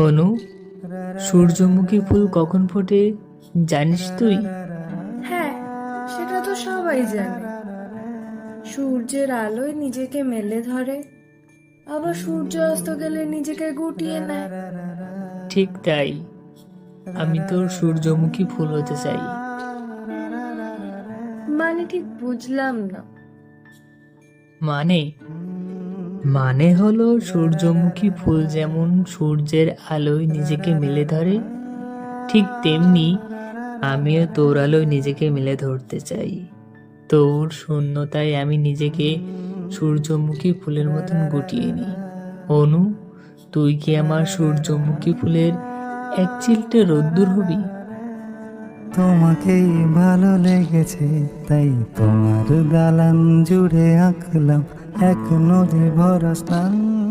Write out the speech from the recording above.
অনু সূর্যমুখী ফুল কখন ফোটে জানিস তুই? হ্যাঁ সেটা তো সবাই জানে। সূর্যের আলোয় নিজেকে মেলে ধরে আবার সূর্য অস্ত গেলে নিজেকে গুটিয়ে নেয়। ঠিক তাই। আমি তোর সূর্যমুখী ফুল হতে চাই। মানে ঠিক বুঝলাম না। মানে? মানে হলো সূর্যমুখী ফুল যেমন সূর্যের আলোয় নিজেকে মেলে ধরে, ঠিক তেমনি আমিও তোর আলোয় নিজেকে মেলে ধরতে চাই। তোর শূন্যতায় আমি নিজেকে সূর্যমুখী ফুলের মতন গুটিয়ে নিই অনু, তুই কি আমার সূর্যমুখী ফুলের এক চিলটে রোদ্দুর হবি? তোমাকেই ভালো লেগেছে, তাই তোমার দালান জুড়ে আঁকলাম। এক নদী ভরা স্থান।